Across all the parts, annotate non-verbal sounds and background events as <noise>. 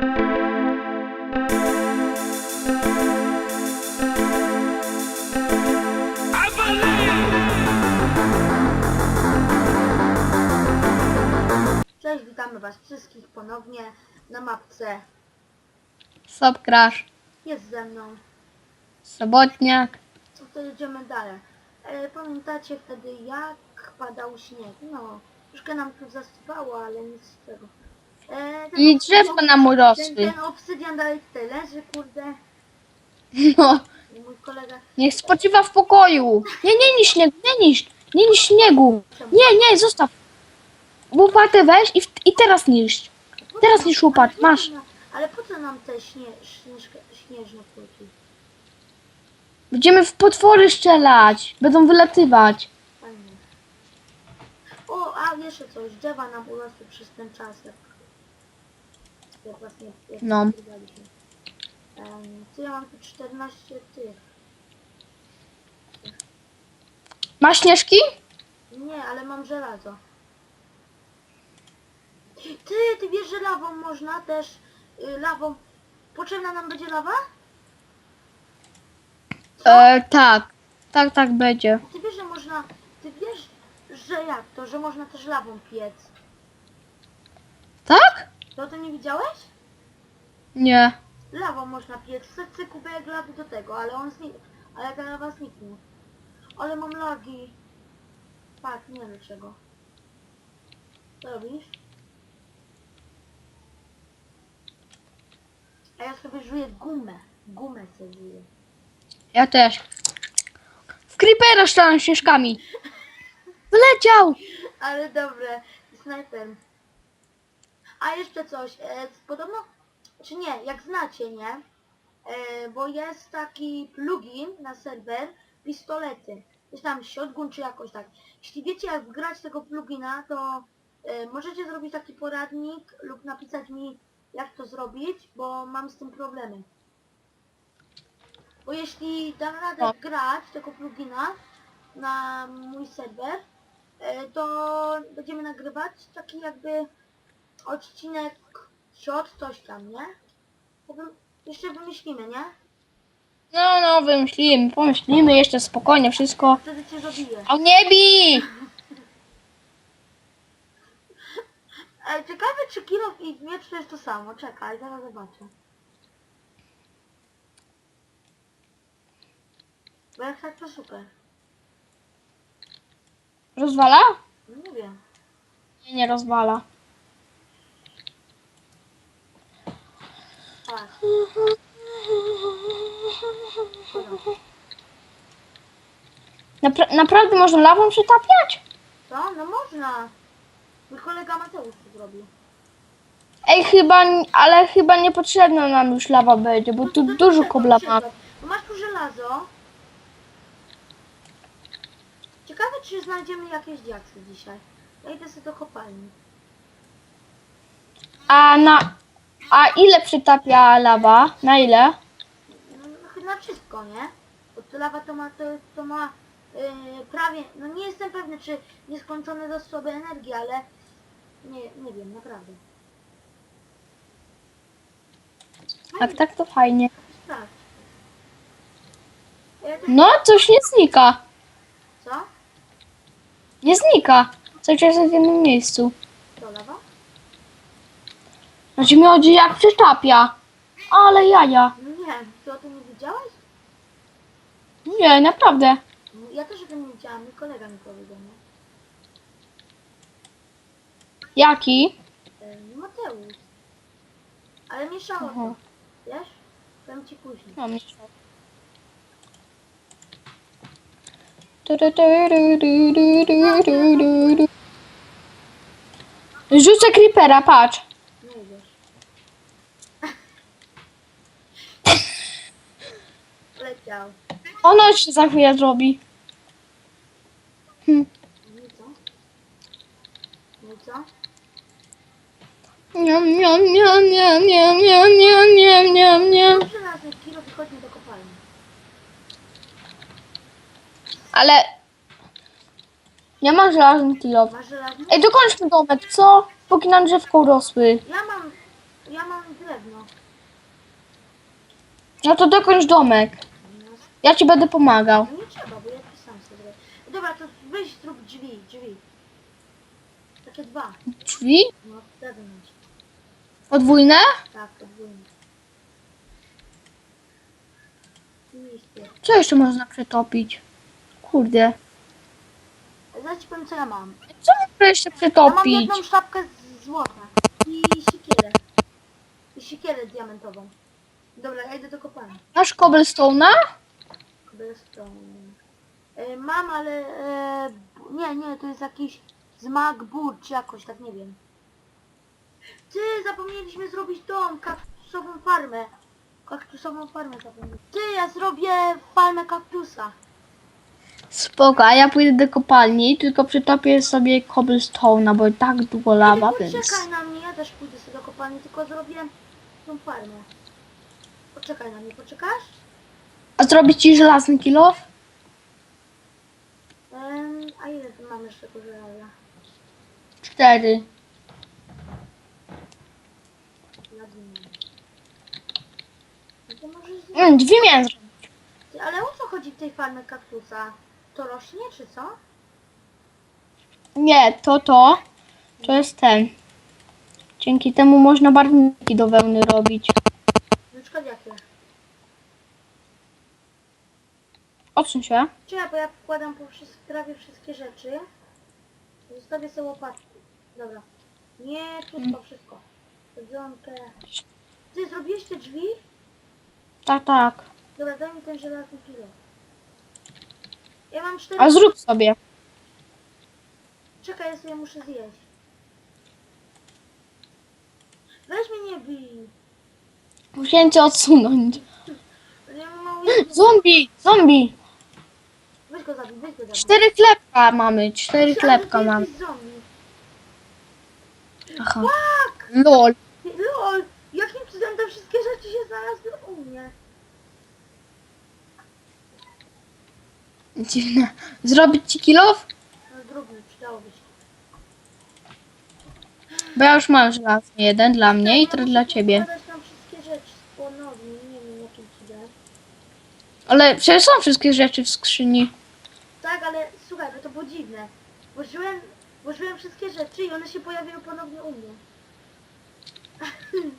Cześć, witamy Was wszystkich ponownie na mapce. Stop crash. Jest ze mną. Sobotniak. Co to jedziemy dalej? E, pamiętacie wtedy jak padał śnieg? No, troszkę nam tu zasypało, ale nic z tego. Ten I drzewka nam ten, urosły. ten obsydian dalej tutaj leży, kurde. No, I mój kolega... niech spoczywa w pokoju. Nie, nie niż śniegu, nie niż. Nie niż śniegu. Nie, nie, zostaw. Łopatę weź i, w, i teraz niszcz. Po Teraz niż łopat, ale po co masz. nam- Ale po co nam te śnie, śnieżka, śnieżne płyty? Będziemy w potwory strzelać. Będą wylatywać. Fajnie. O, a jeszcze coś, drzewa nam urosły przez ten czas, jak, jak właśnie jak No. nagrywaliśmy. Em, co ja mam tu 14 tych. Masz śnieżki? Nie, ale mam żelazo. Ty, ty wiesz, że lawą można też, y, lawą, potrzebna nam będzie lawa? E, tak. Tak, tak będzie. Ty wiesz, że można, ty wiesz, że jak to, że można też lawą piec. Tak? To to nie widziałeś? Nie. Lawą można piec, chcę kubek lawy do tego, ale on znik... ale ta lawa zniknie. Ale mam lagi. Patrz, nie wiem czego. Co robisz? A ja sobie żuję gumę. Gumę sobie żuję. Ja też. W creepera strzelam śnieżkami. <laughs> Wyleciał. Ale dobre, snajper. A jeszcze coś, e, podobno, czy nie, jak znacie, nie? E, bo jest taki plugin na serwer, pistolety. Jest tam shotgun czy jakoś tak. Jeśli wiecie jak wgrać tego plugina, to e, możecie zrobić taki poradnik lub napisać mi jak to zrobić, bo mam z tym problemy. Bo jeśli dam radę grać tego plugina na mój serwer, e, to będziemy nagrywać taki jakby odcinek shot coś tam, nie? Jeszcze wymyślimy, nie? No, no, wymyślimy, pomyślimy jeszcze spokojnie wszystko. Wtedy cię zabiję. O nie bij! <laughs> Ej, ciekawe czy kilo i miecz to jest to samo. Czekaj, zaraz zobaczę. Bo jak tak to super. Rozwala? Nie wiem. Nie, nie rozwala. Napra naprawdę można lawą przetapiać? Co? No można. Mój kolega Mateusz to zrobił. Ej, chyba, ale chyba niepotrzebna nam już lawa będzie, bo tu No to dużo kobla ma. Bo masz tu żelazo. Ciekawe czy znajdziemy jakieś diaksy dzisiaj. Ja idę sobie do kopalni. A na... A ile przytapia lawa? Na ile? No, chyba wszystko, nie? Bo to lawa to ma, to, to ma yy, prawie, no nie jestem pewny czy nieskończone zasoby energii, ale nie, nie wiem, naprawdę. Jak tak to fajnie. Ja też, No, coś nie znika. Co? Nie znika. Cały czas jest w jednym miejscu. Znaczy mi chodzi jak przytapia. Ale jaja. No nie, ty o tym nie widziałeś? Nie, naprawdę. Ja też o tym nie widziałam, mój kolega mi powiedział, nie? Jaki? Mateusz. Ale mieszało Aha. to, wiesz? Powiem ci później. No, mi się- Tu, tu, tu, ru, ru, ru, ru, ru, ru, ru. Rzucę creepera, patrz. Nie wiesz. Leciał. Ono się za chwilę zrobi. Hm. No i co? No i co? Niam, niam, niam. Dobrze na ten kilo wychodzi do kopalni. Ale... Ja mam żelazny kilo. Masz żelazny? Ej, dokończmy domek, co? Póki nam drzewko urosły. Ja mam, ja mam drewno. No to dokończ domek. Ja ci będę pomagał. no nie trzeba, bo ja to sam sobie zrobię. Dobra, to weź zrób drzwi, drzwi. Takie dwa. Drzwi? No, wewnątrz. Podwójne? Tak, podwójne. Listy. Co jeszcze można przetopić? Kurde. Zaraz ci powiem co ja mam. Co można jeszcze Ja mam przetopić? jedną sztabkę z złota i siekierę. I siekierę diamentową. Dobra, ja idę do kopalni. Masz cobblestone'a? E, mam, ale... E, nie, nie, to jest jakiś zmak bur, czy jakoś, tak nie wiem. Ty, zapomnieliśmy zrobić dom, kaktusową farmę. Kaktusową farmę zapomnieliśmy. Ty, ja zrobię farmę kaktusa. Spoko, a ja pójdę do kopalni, tylko przetopię sobie cobblestone'a, bo i tak długo lawa, Ty więc... poczekaj na mnie, ja też pójdę sobie do kopalni, tylko zrobię tą farmę. Poczekaj na mnie, poczekasz? A zrobić ci żelazny kilo? Em, a ile tu mam jeszcze tego żelaza? Cztery. Na dnie. No to. Mm, drzwi miałem zrobić. Ty, Ale o co chodzi w tej farmie kaktusa? To rośnie, czy co? Nie, to to. To jest ten. Dzięki temu można barwniki do wełny robić. Odsuń się. Ja, bo ja wkładam po prawie wszystkie rzeczy. Zostawię sobie łopatki. Dobra. Nie, wszystko, wszystko. Jedzonkę. Ty zrobiłeś te drzwi? Tak, tak. Dobra, daj mi ten żelazny kilo. Ja mam cztery... A zrób sobie. Czekaj, ja sobie muszę zjeść. Weź mnie nie bij. Musiałem cię odsunąć. Ja mam... Zombie! Zombie! Weź go zabij, weź go zabij. Cztery chlebka mamy. Cztery mamy. jesteś zombie. Aha. Tak! Lol. Lol! Jakim cudem te wszystkie rzeczy się znalazły u mnie? Dziwne. Zrobić ci kilof? No drobny, przydałoby się. Bo ja już mam żelazny jeden dla mnie i muszę dla ciebie. tam wszystkie rzeczy ponownie, nie wiem jakim cudem. Ale przecież są wszystkie rzeczy w skrzyni. Tak, ale słuchaj, bo to było dziwne. Włożyłem, włożyłem wszystkie rzeczy i one się pojawiły ponownie u mnie. <laughs>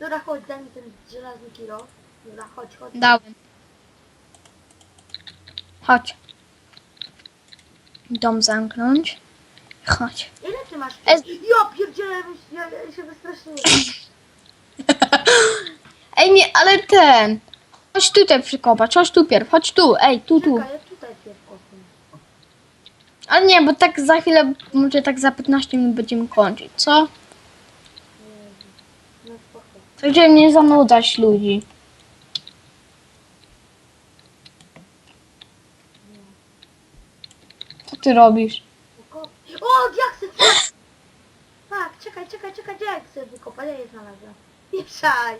Dobra, chodź, daj mi ten żelazny kilo. Dobra, chodź, chodź. Dałem. Chodź. Dom zamknąć. Chodź. Ile ty masz? Es- Ja pierdzielę, ja, ja się wystraszyłem. <laughs> Ej, nie, ale ten. Chodź tutaj przykopać, chodź tu pierw, chodź tu, ej, tu, tu. Czekaj, ja tutaj pierw kopnę. Ale nie, bo tak za chwilę, może tak za 15 minut będziemy kończyć, co? No spoko. Także nie zanudzać ludzi. Co ty robisz? O, diaksy! Tak, czekaj, czekaj, czekaj, chcę wykopać? Ja je znalazłem. Pieprzaj!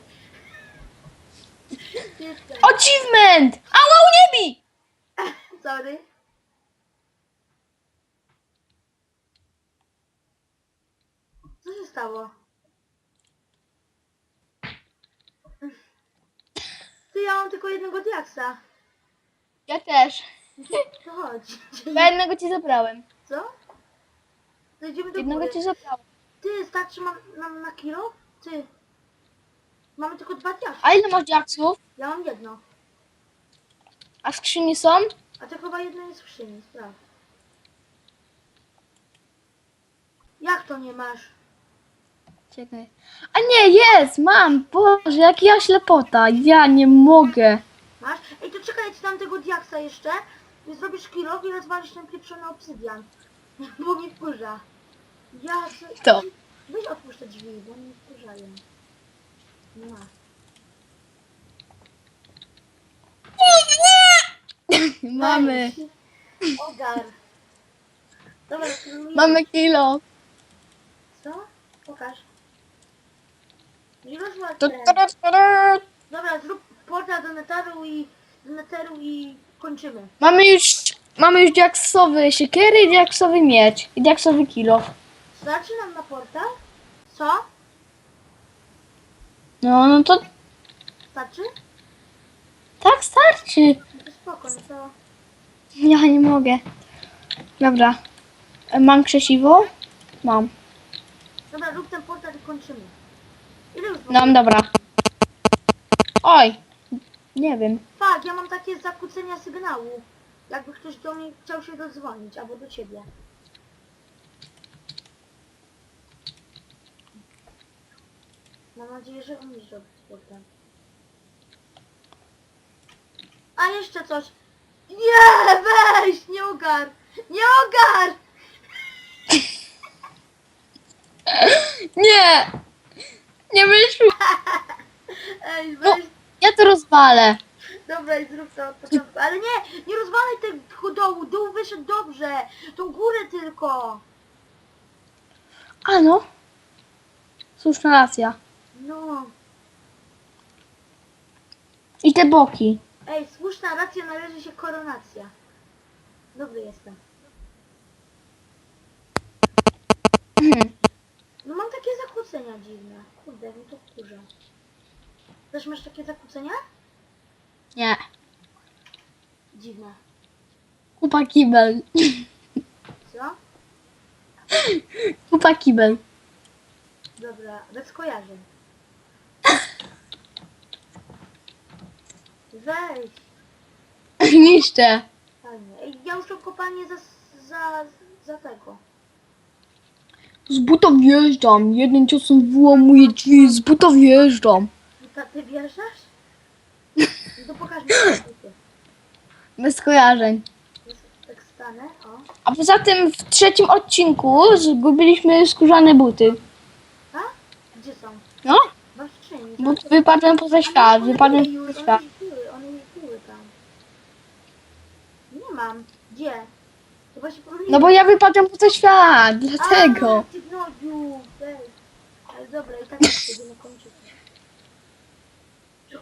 Pieprzaj. Achievement! Ała, nie bij! <laughs> Sorry. Co się stało? Ty, ja mam tylko jednego diaksa. Ja też. To chodź. Ja jednego ci zabrałem. Co? Do Jednego góry. ci zabrałem. Ty, starczy mam, nam na kilo? Ty. Mamy tylko dwa diaksy. A ile masz diaksów? Ja mam jedno. A skrzyni są? A to chyba jedno jest w skrzyni, sprawdź. Jak to nie masz? Czekaj. A nie, jest, mam. Boże, jak ja ślepota. Ja nie mogę. Masz? Ej, to czekaj, ja ci dam tego diaksa jeszcze. I zrobisz kilo i rozwalisz ten pieprzony obsydian. <laughs> Bo mnie wkurza. Ja. To. Weź otwórz drzwi, bo mnie wkurzają. Nie ma. <laughs> Mamy. Ogar. Dobra. Mamy kilo. Co? Pokaż. Nie rozwal Tu, ten. tu, tu, tu. Dobra, zrób portal do neteru i do neteru i kończymy. Mamy już, mamy już diaksowy siekiery i diaksowy miecz. I diaksowy kilo. Starczy nam na portal? Co? No, no to Starczy? tak starczy. No to spoko, no to... Ja nie mogę. Dobra. E, Mam krzesiwo? Mam. Dobra, rób ten portal i kończymy. No, dobra. Oj. Nie wiem. Tak, ja mam takie zakłócenia sygnału. Jakby ktoś do mnie chciał się dodzwonić, albo do ciebie. Mam nadzieję, że umiesz robić portal. A jeszcze coś. Nie, weź, nie ogar! Nie ogar! <laughs> Nie! Nie wyszło. <laughs> Ej, No. weź. Ja to rozwalę. Dobra, zrób to od początku. Ale nie, nie rozwalaj tego dołu. Dół wyszedł dobrze. Tą górę tylko. A no. Słuszna racja. No. I te boki. Ej, słuszna racja należy się koronacja. Dobry jestem. No mam takie zakłócenia dziwne. Kurde, mi to wkurza. Też masz takie zakłócenia? Nie. Dziwne. Kupa kibel. Co? Kupa kibel. Dobra, bez skojarzeń. Weź. <laughs> Niszczę. Fajnie. Ej, ja już kopalnię za, za, za tego. Z buta wjeżdżam. Jednym ciosem wyłamuję drzwi. Z buta wjeżdżam. Ty wjeżdżasz? <laughs> No to pokaż mi buty. Bez skojarzeń. Jest- Tak stanę, o. A poza tym w trzecim odcinku zgubiliśmy skórzane buty. A? Gdzie są? No, skrzyni. buty wypadłem poza świat. Wypadłem poza świat. One były, one tam. Nie mam. Gdzie? Chyba się pomyliłem. No bo ja wypadłem poza świat. Dlatego. A, ty gnoju, weź. Ale dobra, i tak będziemy kończyć.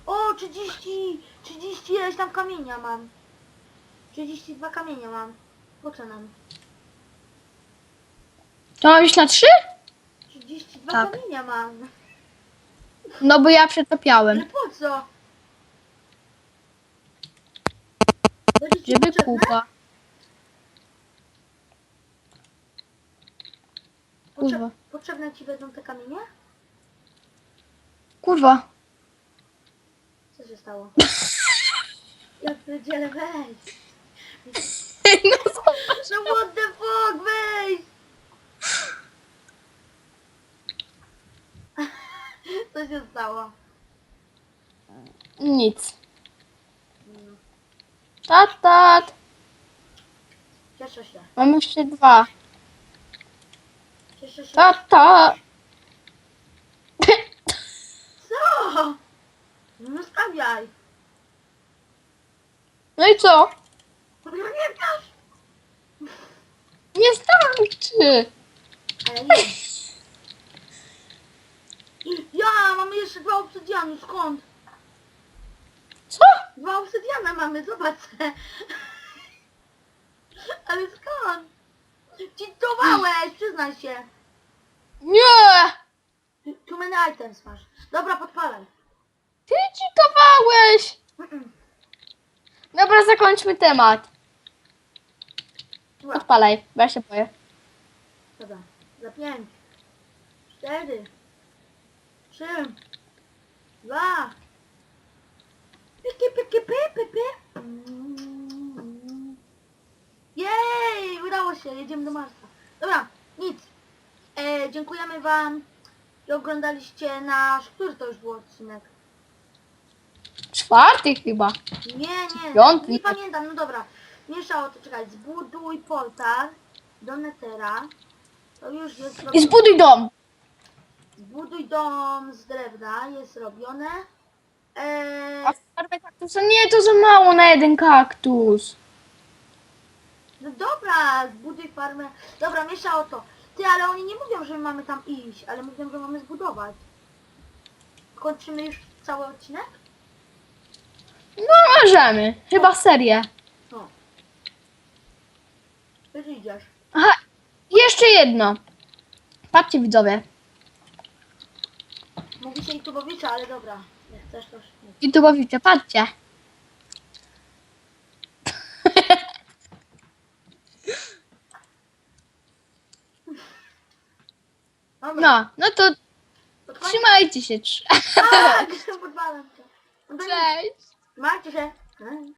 O, 30, 30 ileś tam kamienia mam. 32 kamienia mam. Po co nam? To mam iść na trzy? 32 Tak. kamienia mam. No bo ja Ale przetopiałem. po co? Będzie ci Żeby potrzebne? kupa. Potrze- Kurwa. Potrzebne ci będą te kamienie? Kurwa. Co się stało? Ja pierdzielę, weź. No zobacz. No what the fuck, weź! Co się stało? Nic. Tat, tat. Cieszę się. Mam jeszcze dwa. Cieszę się. Tata. Co? No stawiaj. No i co? No nie wiesz. Nie starczy. Ale nie. I- Ja, mamy jeszcze dwa obsydiany, skąd? Co? Dwa obsydiana mamy, zobacz. <laughs> Ale skąd? Cheatowałeś, przyznaj się. Nie! Too many items masz. Dobra, podpalaj. Ty! Mm-mm. Dobra, zakończmy temat. Odpalaj, bo ja się boję. dobra. Za pięć. Cztery. Trzy. Dwa. Piki, piki, pi, pi, pi. Mm. Jej, udało się, jedziemy do Marsa. Dobra, nic. E, dziękujemy Wam, że oglądaliście nasz, który to już był odcinek? Czwarty chyba. Nie, nie, Piąty. nie pamiętam, no dobra. Mieszało to, czekaj, zbuduj portal do Netera. To już jest I robione. zbuduj dom. Zbuduj dom z drewna, jest robione. Eee, A farmę kaktusa? Nie, to za mało na jeden kaktus. no dobra, zbuduj farmę. Dobra, mieszało to. Ty, ale oni nie mówią, że mamy tam iść, ale mówią, że mamy zbudować. Kończymy już cały odcinek? No możemy. Chyba serię. No. Już idziesz. Aha, jeszcze jedno. Patrzcie widzowie. Mów, Mówicie YouTube'owicza, ale dobra. Nie chcesz to już nie. YouTube'owicze, patrzcie. Dobra, No, no to pod koniec- trzymajcie się. Trz- Tak. <laughs> No to nie. Cześć. Trzymajcie się. Cześć.